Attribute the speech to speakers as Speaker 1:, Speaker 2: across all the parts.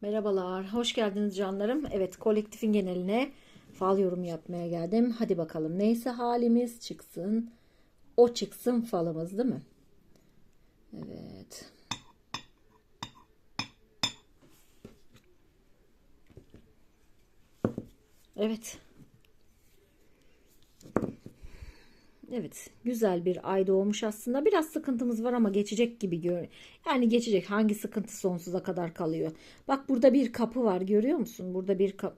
Speaker 1: Merhabalar, hoş geldiniz canlarım. Evet, kolektifin geneline fal yorum yapmaya geldim. Hadi bakalım neyse halimiz çıksın. O çıksın falımız değil mi? Evet. Evet. Evet, güzel bir ay doğmuş aslında. Biraz sıkıntımız var ama geçecek gibi gör. Yani geçecek. Hangi sıkıntı sonsuza kadar kalıyor? Bak burada bir kapı var, görüyor musun? Burada bir kapı.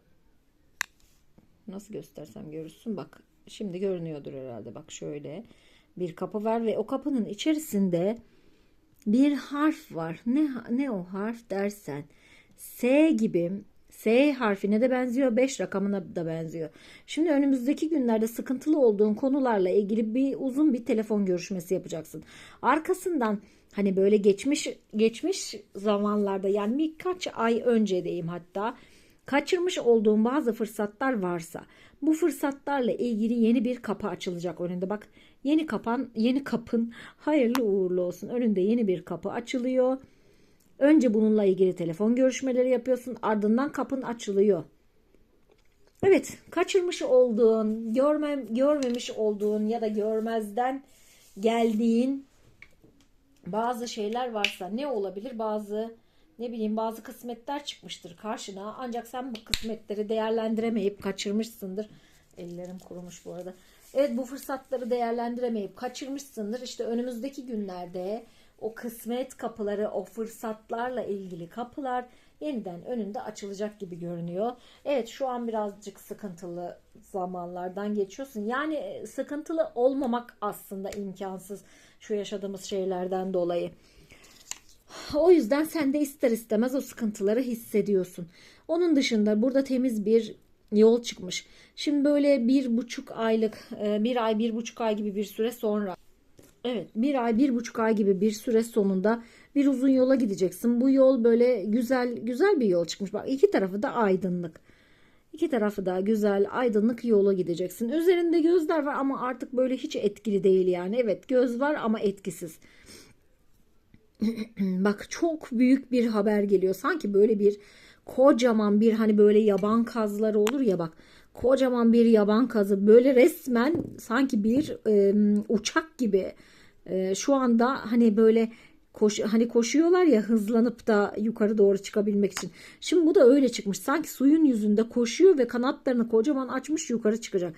Speaker 1: Nasıl göstersem görürsün. Bak, şimdi görünüyordur herhalde. Bak şöyle bir kapı var ve o kapının içerisinde bir harf var. Ne ne o harf dersen S gibi S harfine de benziyor, 5 rakamına da benziyor. Şimdi önümüzdeki günlerde sıkıntılı olduğun konularla ilgili bir uzun bir telefon görüşmesi yapacaksın. Arkasından hani böyle geçmiş geçmiş zamanlarda yani birkaç ay önce diyeyim hatta kaçırmış olduğun bazı fırsatlar varsa bu fırsatlarla ilgili yeni bir kapı açılacak önünde. Bak yeni kapan yeni kapın hayırlı uğurlu olsun. Önünde yeni bir kapı açılıyor. Önce bununla ilgili telefon görüşmeleri yapıyorsun. Ardından kapın açılıyor. Evet, kaçırmış olduğun, görmem, görmemiş olduğun ya da görmezden geldiğin bazı şeyler varsa ne olabilir? Bazı ne bileyim bazı kısmetler çıkmıştır karşına. Ancak sen bu kısmetleri değerlendiremeyip kaçırmışsındır. Ellerim kurumuş bu arada. Evet bu fırsatları değerlendiremeyip kaçırmışsındır. İşte önümüzdeki günlerde o kısmet kapıları, o fırsatlarla ilgili kapılar yeniden önünde açılacak gibi görünüyor. Evet şu an birazcık sıkıntılı zamanlardan geçiyorsun. Yani e, sıkıntılı olmamak aslında imkansız şu yaşadığımız şeylerden dolayı. O yüzden sen de ister istemez o sıkıntıları hissediyorsun. Onun dışında burada temiz bir yol çıkmış. Şimdi böyle bir buçuk aylık, e, bir ay, bir buçuk ay gibi bir süre sonra Evet bir ay bir buçuk ay gibi bir süre sonunda bir uzun yola gideceksin. Bu yol böyle güzel güzel bir yol çıkmış. Bak iki tarafı da aydınlık. İki tarafı da güzel aydınlık yola gideceksin. Üzerinde gözler var ama artık böyle hiç etkili değil yani. Evet göz var ama etkisiz. Bak çok büyük bir haber geliyor. Sanki böyle bir kocaman bir hani böyle yaban kazları olur ya bak. Kocaman bir yaban kazı böyle resmen sanki bir e, uçak gibi e, şu anda hani böyle koş, hani koşuyorlar ya hızlanıp da yukarı doğru çıkabilmek için. Şimdi bu da öyle çıkmış. Sanki suyun yüzünde koşuyor ve kanatlarını kocaman açmış yukarı çıkacak.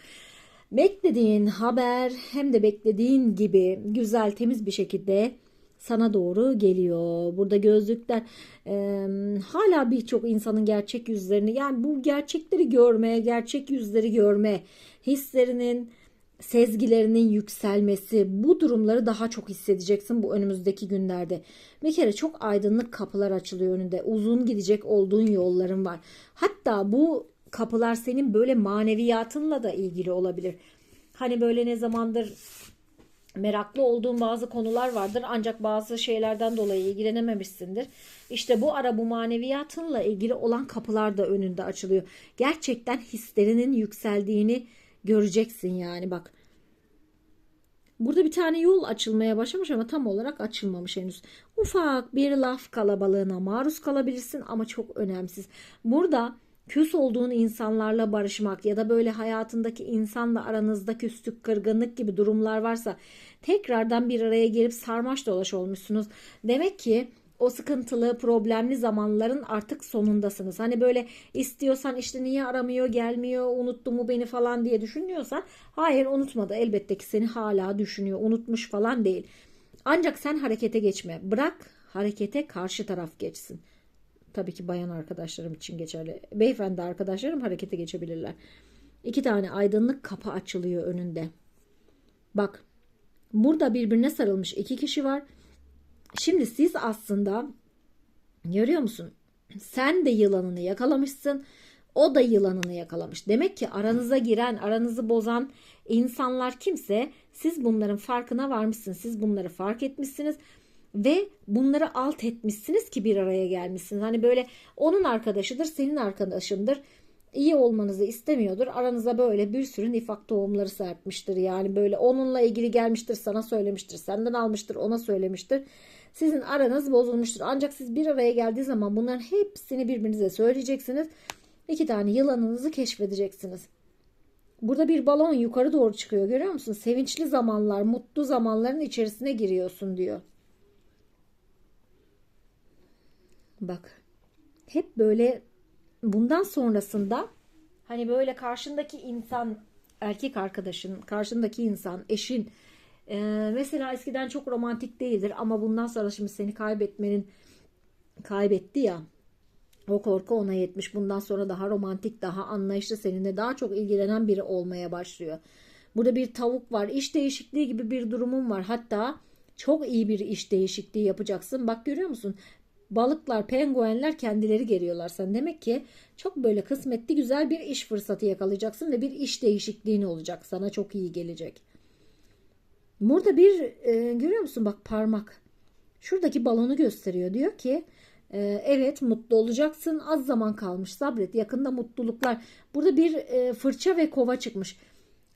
Speaker 1: Beklediğin haber hem de beklediğin gibi güzel temiz bir şekilde sana doğru geliyor. Burada gözlükler e, hala birçok insanın gerçek yüzlerini yani bu gerçekleri görmeye, gerçek yüzleri görme, hislerinin, sezgilerinin yükselmesi bu durumları daha çok hissedeceksin bu önümüzdeki günlerde. Bir kere çok aydınlık kapılar açılıyor önünde. Uzun gidecek olduğun yolların var. Hatta bu kapılar senin böyle maneviyatınla da ilgili olabilir. Hani böyle ne zamandır meraklı olduğun bazı konular vardır ancak bazı şeylerden dolayı ilgilenememişsindir. İşte bu ara bu maneviyatınla ilgili olan kapılar da önünde açılıyor. Gerçekten hislerinin yükseldiğini göreceksin yani bak. Burada bir tane yol açılmaya başlamış ama tam olarak açılmamış henüz. Ufak bir laf kalabalığına maruz kalabilirsin ama çok önemsiz. Burada küs olduğun insanlarla barışmak ya da böyle hayatındaki insanla aranızda küslük, kırgınlık gibi durumlar varsa tekrardan bir araya gelip sarmaş dolaş olmuşsunuz. Demek ki o sıkıntılı, problemli zamanların artık sonundasınız. Hani böyle istiyorsan işte niye aramıyor, gelmiyor, unuttu mu beni falan diye düşünüyorsan hayır unutmadı. Elbette ki seni hala düşünüyor, unutmuş falan değil. Ancak sen harekete geçme. Bırak harekete karşı taraf geçsin. Tabii ki bayan arkadaşlarım için geçerli. Beyefendi arkadaşlarım harekete geçebilirler. İki tane aydınlık kapı açılıyor önünde. Bak burada birbirine sarılmış iki kişi var. Şimdi siz aslında görüyor musun? Sen de yılanını yakalamışsın. O da yılanını yakalamış. Demek ki aranıza giren, aranızı bozan insanlar kimse siz bunların farkına varmışsınız. Siz bunları fark etmişsiniz ve bunları alt etmişsiniz ki bir araya gelmişsiniz. Hani böyle onun arkadaşıdır, senin arkadaşındır. İyi olmanızı istemiyordur. Aranıza böyle bir sürü nifak tohumları serpmiştir. Yani böyle onunla ilgili gelmiştir, sana söylemiştir, senden almıştır, ona söylemiştir. Sizin aranız bozulmuştur. Ancak siz bir araya geldiği zaman bunların hepsini birbirinize söyleyeceksiniz. İki tane yılanınızı keşfedeceksiniz. Burada bir balon yukarı doğru çıkıyor görüyor musun? Sevinçli zamanlar, mutlu zamanların içerisine giriyorsun diyor. Bak. Hep böyle bundan sonrasında hani böyle karşındaki insan, erkek arkadaşın, karşındaki insan, eşin e, mesela eskiden çok romantik değildir ama bundan sonra şimdi seni kaybetmenin kaybetti ya o korku ona yetmiş. Bundan sonra daha romantik, daha anlayışlı seninle daha çok ilgilenen biri olmaya başlıyor. Burada bir tavuk var. İş değişikliği gibi bir durumum var. Hatta çok iyi bir iş değişikliği yapacaksın. Bak görüyor musun? Balıklar, penguenler kendileri geliyorlar sen. Demek ki çok böyle kısmetli güzel bir iş fırsatı yakalayacaksın ve bir iş değişikliğin olacak. Sana çok iyi gelecek. Burada bir e, görüyor musun bak parmak. Şuradaki balonu gösteriyor. Diyor ki ee, evet mutlu olacaksın. Az zaman kalmış. Sabret. Yakında mutluluklar. Burada bir e, fırça ve kova çıkmış.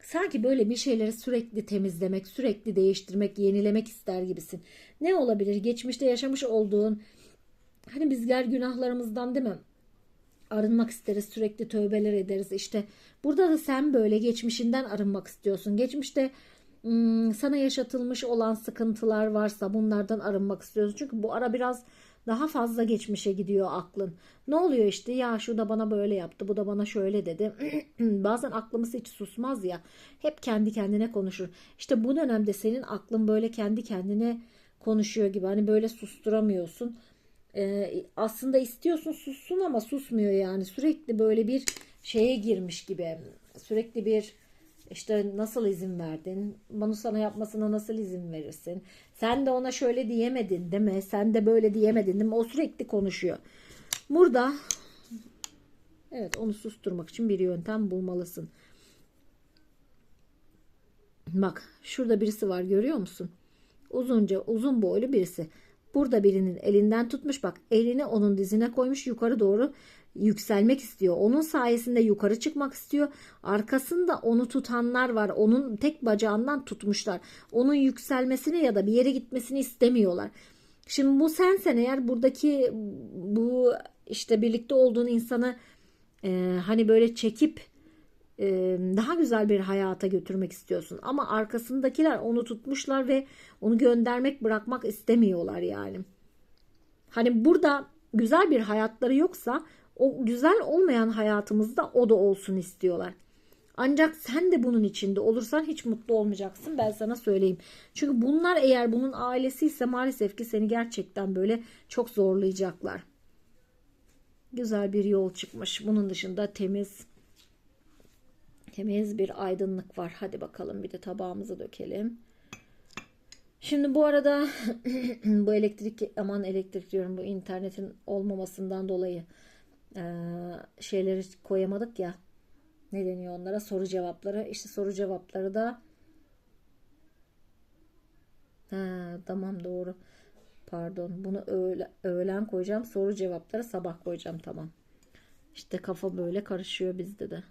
Speaker 1: Sanki böyle bir şeyleri sürekli temizlemek, sürekli değiştirmek, yenilemek ister gibisin. Ne olabilir? Geçmişte yaşamış olduğun hani bizler günahlarımızdan değil mi? Arınmak isteriz, sürekli tövbeler ederiz. İşte burada da sen böyle geçmişinden arınmak istiyorsun. Geçmişte hmm, sana yaşatılmış olan sıkıntılar varsa bunlardan arınmak istiyorsun. Çünkü bu ara biraz daha fazla geçmişe gidiyor aklın. Ne oluyor işte ya şu da bana böyle yaptı bu da bana şöyle dedi. Bazen aklımız hiç susmaz ya. Hep kendi kendine konuşur. İşte bu dönemde senin aklın böyle kendi kendine konuşuyor gibi. Hani böyle susturamıyorsun. Ee, aslında istiyorsun sussun ama susmuyor yani. Sürekli böyle bir şeye girmiş gibi. Sürekli bir işte nasıl izin verdin? Bunu sana yapmasına nasıl izin verirsin? Sen de ona şöyle diyemedin değil mi? Sen de böyle diyemedin değil mi? O sürekli konuşuyor. Burada evet onu susturmak için bir yöntem bulmalısın. Bak şurada birisi var görüyor musun? Uzunca uzun boylu birisi. Burada birinin elinden tutmuş bak elini onun dizine koymuş yukarı doğru yükselmek istiyor. Onun sayesinde yukarı çıkmak istiyor. Arkasında onu tutanlar var. Onun tek bacağından tutmuşlar. Onun yükselmesini ya da bir yere gitmesini istemiyorlar. Şimdi bu sensen eğer buradaki bu işte birlikte olduğun insanı e, hani böyle çekip daha güzel bir hayata götürmek istiyorsun. Ama arkasındakiler onu tutmuşlar ve onu göndermek bırakmak istemiyorlar yani. Hani burada güzel bir hayatları yoksa o güzel olmayan hayatımızda o da olsun istiyorlar. Ancak sen de bunun içinde olursan hiç mutlu olmayacaksın ben sana söyleyeyim. Çünkü bunlar eğer bunun ailesi ise maalesef ki seni gerçekten böyle çok zorlayacaklar. Güzel bir yol çıkmış. Bunun dışında temiz temiz bir aydınlık var. Hadi bakalım bir de tabağımıza dökelim. Şimdi bu arada bu elektrik aman elektrik diyorum bu internetin olmamasından dolayı şeyleri koyamadık ya. Ne deniyor onlara? Soru cevapları. İşte soru cevapları da Ha, tamam doğru. Pardon. Bunu öğle, öğlen koyacağım. Soru cevapları sabah koyacağım. Tamam. İşte kafa böyle karışıyor bizde de.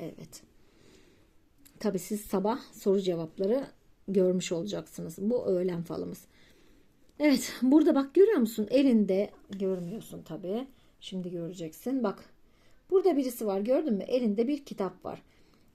Speaker 1: Evet. Tabi siz sabah soru cevapları görmüş olacaksınız. Bu öğlen falımız. Evet burada bak görüyor musun? Elinde görmüyorsun tabi. Şimdi göreceksin. Bak burada birisi var gördün mü? Elinde bir kitap var.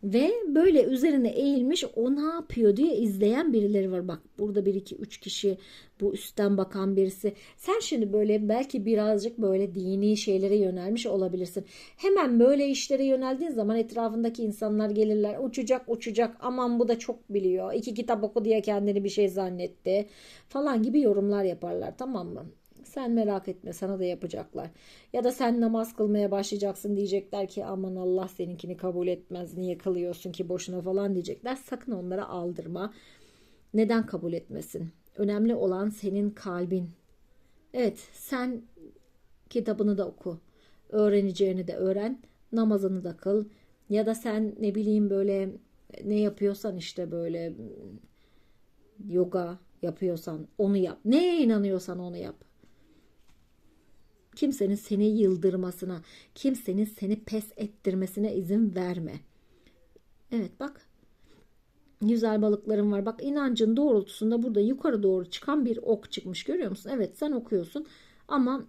Speaker 1: Ve böyle üzerine eğilmiş o ne yapıyor diye izleyen birileri var. Bak burada bir iki üç kişi bu üstten bakan birisi. Sen şimdi böyle belki birazcık böyle dini şeylere yönelmiş olabilirsin. Hemen böyle işlere yöneldiğin zaman etrafındaki insanlar gelirler. Uçacak uçacak aman bu da çok biliyor. İki kitap oku diye kendini bir şey zannetti falan gibi yorumlar yaparlar tamam mı? Sen merak etme sana da yapacaklar. Ya da sen namaz kılmaya başlayacaksın diyecekler ki aman Allah seninkini kabul etmez. Niye kılıyorsun ki boşuna falan diyecekler. Sakın onlara aldırma. Neden kabul etmesin? Önemli olan senin kalbin. Evet sen kitabını da oku. Öğreneceğini de öğren. Namazını da kıl. Ya da sen ne bileyim böyle ne yapıyorsan işte böyle yoga yapıyorsan onu yap. Neye inanıyorsan onu yap. Kimsenin seni yıldırmasına, kimsenin seni pes ettirmesine izin verme. Evet bak. Güzel balıklarım var. Bak inancın doğrultusunda burada yukarı doğru çıkan bir ok çıkmış. Görüyor musun? Evet sen okuyorsun ama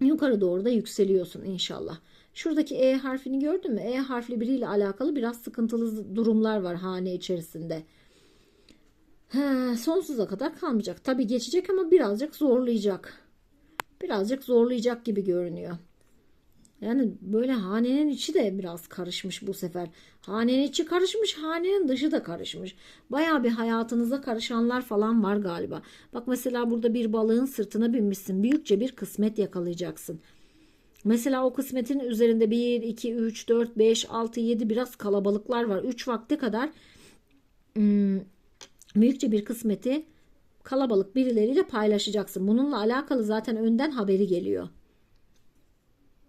Speaker 1: yukarı doğru da yükseliyorsun inşallah. Şuradaki E harfini gördün mü? E harfli biriyle alakalı biraz sıkıntılı durumlar var hane içerisinde. He, sonsuza kadar kalmayacak. Tabii geçecek ama birazcık zorlayacak. Birazcık zorlayacak gibi görünüyor. Yani böyle hanenin içi de biraz karışmış bu sefer. Hanenin içi karışmış, hanenin dışı da karışmış. Baya bir hayatınıza karışanlar falan var galiba. Bak mesela burada bir balığın sırtına binmişsin. Büyükçe bir kısmet yakalayacaksın. Mesela o kısmetin üzerinde 1, 2, 3, 4, 5, 6, 7 biraz kalabalıklar var. 3 vakte kadar hmm, büyükçe bir kısmeti kalabalık birileriyle paylaşacaksın. Bununla alakalı zaten önden haberi geliyor.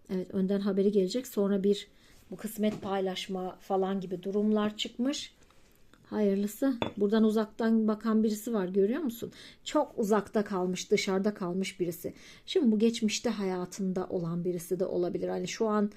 Speaker 1: Evet önden haberi gelecek. Sonra bir bu kısmet paylaşma falan gibi durumlar çıkmış. Hayırlısı. Buradan uzaktan bakan birisi var görüyor musun? Çok uzakta kalmış, dışarıda kalmış birisi. Şimdi bu geçmişte hayatında olan birisi de olabilir. Hani şu an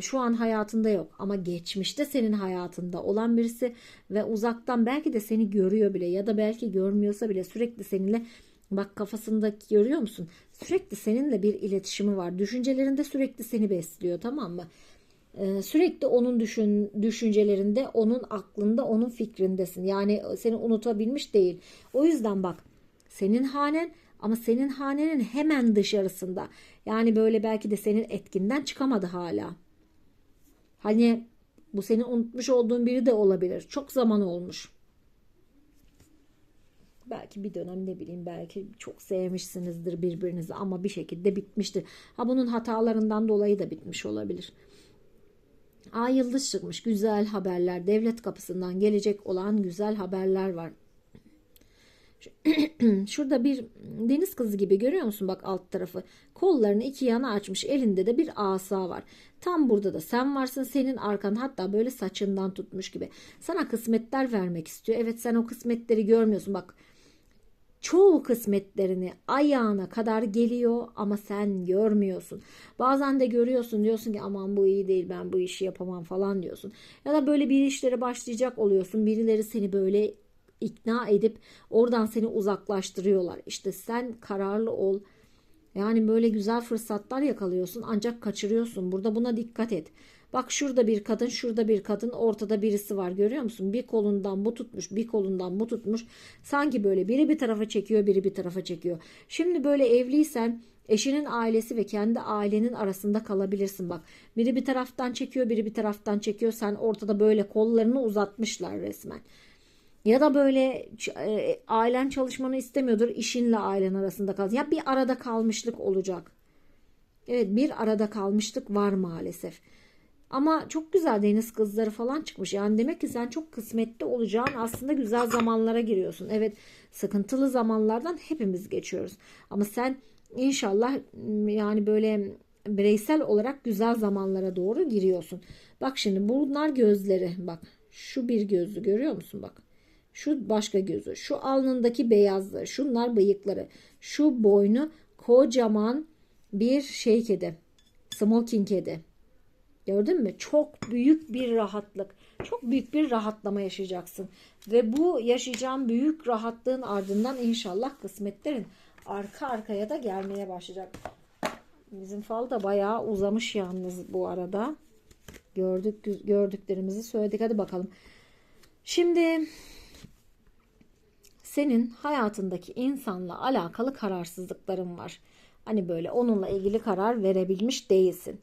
Speaker 1: şu an hayatında yok ama geçmişte senin hayatında olan birisi ve uzaktan belki de seni görüyor bile ya da belki görmüyorsa bile sürekli seninle Bak kafasındaki görüyor musun? Sürekli seninle bir iletişimi var. Düşüncelerinde sürekli seni besliyor tamam mı? Ee, sürekli onun düşün, düşüncelerinde, onun aklında, onun fikrindesin. Yani seni unutabilmiş değil. O yüzden bak senin hanen ama senin hanenin hemen dışarısında. Yani böyle belki de senin etkinden çıkamadı hala. Hani bu senin unutmuş olduğun biri de olabilir. Çok zaman olmuş. Belki bir dönem ne bileyim belki çok sevmişsinizdir birbirinizi ama bir şekilde bitmiştir. Ha bunun hatalarından dolayı da bitmiş olabilir. Ay yıldız çıkmış güzel haberler devlet kapısından gelecek olan güzel haberler var. Şurada bir deniz kızı gibi görüyor musun bak alt tarafı. Kollarını iki yana açmış elinde de bir asa var. Tam burada da sen varsın senin arkan hatta böyle saçından tutmuş gibi. Sana kısmetler vermek istiyor. Evet sen o kısmetleri görmüyorsun bak çoğu kısmetlerini ayağına kadar geliyor ama sen görmüyorsun. Bazen de görüyorsun diyorsun ki aman bu iyi değil ben bu işi yapamam falan diyorsun. Ya da böyle bir işlere başlayacak oluyorsun. Birileri seni böyle ikna edip oradan seni uzaklaştırıyorlar. İşte sen kararlı ol. Yani böyle güzel fırsatlar yakalıyorsun ancak kaçırıyorsun. Burada buna dikkat et. Bak şurada bir kadın, şurada bir kadın, ortada birisi var görüyor musun? Bir kolundan bu tutmuş, bir kolundan bu tutmuş. Sanki böyle biri bir tarafa çekiyor, biri bir tarafa çekiyor. Şimdi böyle evliysen eşinin ailesi ve kendi ailenin arasında kalabilirsin bak. Biri bir taraftan çekiyor, biri bir taraftan çekiyor. Sen ortada böyle kollarını uzatmışlar resmen. Ya da böyle e, ailen çalışmanı istemiyordur, işinle ailen arasında kal. Ya bir arada kalmışlık olacak. Evet bir arada kalmışlık var maalesef. Ama çok güzel deniz kızları falan çıkmış. Yani demek ki sen çok kısmetli olacağın aslında güzel zamanlara giriyorsun. Evet sıkıntılı zamanlardan hepimiz geçiyoruz. Ama sen inşallah yani böyle bireysel olarak güzel zamanlara doğru giriyorsun. Bak şimdi bunlar gözleri. Bak şu bir gözü görüyor musun bak. Şu başka gözü. Şu alnındaki beyazlığı. Şunlar bıyıkları. Şu boynu kocaman bir şey kedi. Smoking kedi. Gördün mü? Çok büyük bir rahatlık. Çok büyük bir rahatlama yaşayacaksın. Ve bu yaşayacağın büyük rahatlığın ardından inşallah kısmetlerin arka arkaya da gelmeye başlayacak. Bizim fal da bayağı uzamış yalnız bu arada. Gördük gördüklerimizi söyledik. Hadi bakalım. Şimdi senin hayatındaki insanla alakalı kararsızlıkların var. Hani böyle onunla ilgili karar verebilmiş değilsin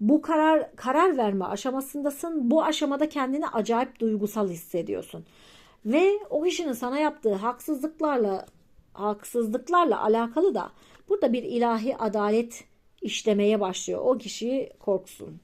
Speaker 1: bu karar karar verme aşamasındasın. Bu aşamada kendini acayip duygusal hissediyorsun. Ve o kişinin sana yaptığı haksızlıklarla haksızlıklarla alakalı da burada bir ilahi adalet işlemeye başlıyor. O kişi korksun.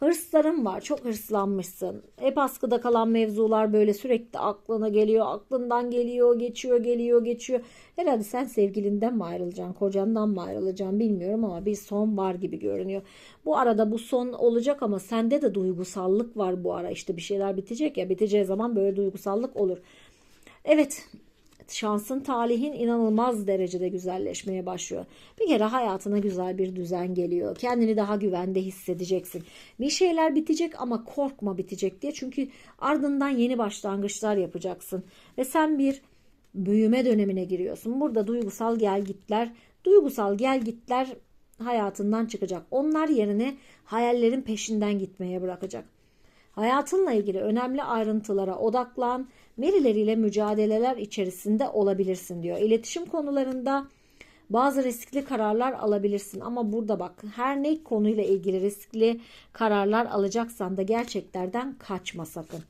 Speaker 1: Hırsların var. Çok hırslanmışsın. Hep askıda kalan mevzular böyle sürekli aklına geliyor. Aklından geliyor, geçiyor, geliyor, geçiyor. Herhalde sen sevgilinden mi ayrılacaksın, kocandan mı ayrılacaksın bilmiyorum ama bir son var gibi görünüyor. Bu arada bu son olacak ama sende de duygusallık var bu ara. İşte bir şeyler bitecek ya. Biteceği zaman böyle duygusallık olur. Evet şansın talihin inanılmaz derecede güzelleşmeye başlıyor. Bir kere hayatına güzel bir düzen geliyor. Kendini daha güvende hissedeceksin. Bir şeyler bitecek ama korkma bitecek diye. Çünkü ardından yeni başlangıçlar yapacaksın. Ve sen bir büyüme dönemine giriyorsun. Burada duygusal gelgitler, duygusal gelgitler hayatından çıkacak. Onlar yerine hayallerin peşinden gitmeye bırakacak. Hayatınla ilgili önemli ayrıntılara odaklan. Verileriyle mücadeleler içerisinde olabilirsin diyor. İletişim konularında bazı riskli kararlar alabilirsin ama burada bak her ne konuyla ilgili riskli kararlar alacaksan da gerçeklerden kaçma sakın.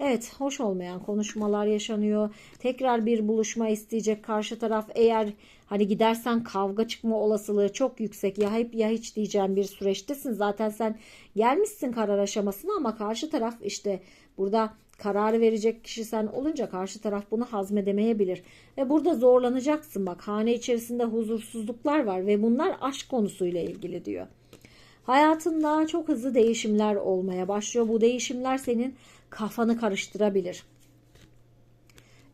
Speaker 1: Evet, hoş olmayan konuşmalar yaşanıyor. Tekrar bir buluşma isteyecek karşı taraf. Eğer hani gidersen kavga çıkma olasılığı çok yüksek. Ya hep ya hiç diyeceğim bir süreçtesin. Zaten sen gelmişsin karar aşamasına ama karşı taraf işte burada kararı verecek kişi sen olunca karşı taraf bunu hazmedemeyebilir. Ve burada zorlanacaksın bak. Hane içerisinde huzursuzluklar var ve bunlar aşk konusuyla ilgili diyor. Hayatında çok hızlı değişimler olmaya başlıyor. Bu değişimler senin kafanı karıştırabilir.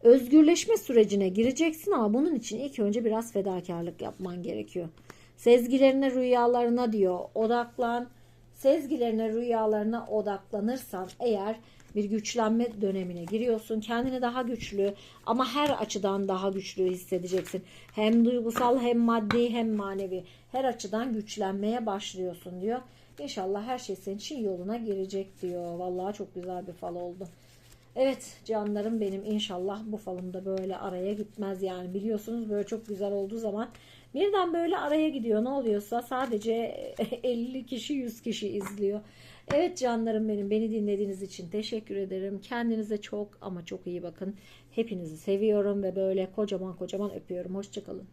Speaker 1: Özgürleşme sürecine gireceksin ama bunun için ilk önce biraz fedakarlık yapman gerekiyor. Sezgilerine, rüyalarına diyor odaklan. Sezgilerine, rüyalarına odaklanırsan eğer bir güçlenme dönemine giriyorsun. Kendini daha güçlü ama her açıdan daha güçlü hissedeceksin. Hem duygusal hem maddi hem manevi her açıdan güçlenmeye başlıyorsun diyor. İnşallah her şey senin için yoluna girecek diyor. Vallahi çok güzel bir fal oldu. Evet canlarım benim inşallah bu falımda böyle araya gitmez yani biliyorsunuz böyle çok güzel olduğu zaman birden böyle araya gidiyor ne oluyorsa sadece 50 kişi 100 kişi izliyor. Evet canlarım benim beni dinlediğiniz için teşekkür ederim. Kendinize çok ama çok iyi bakın. Hepinizi seviyorum ve böyle kocaman kocaman öpüyorum. Hoşçakalın.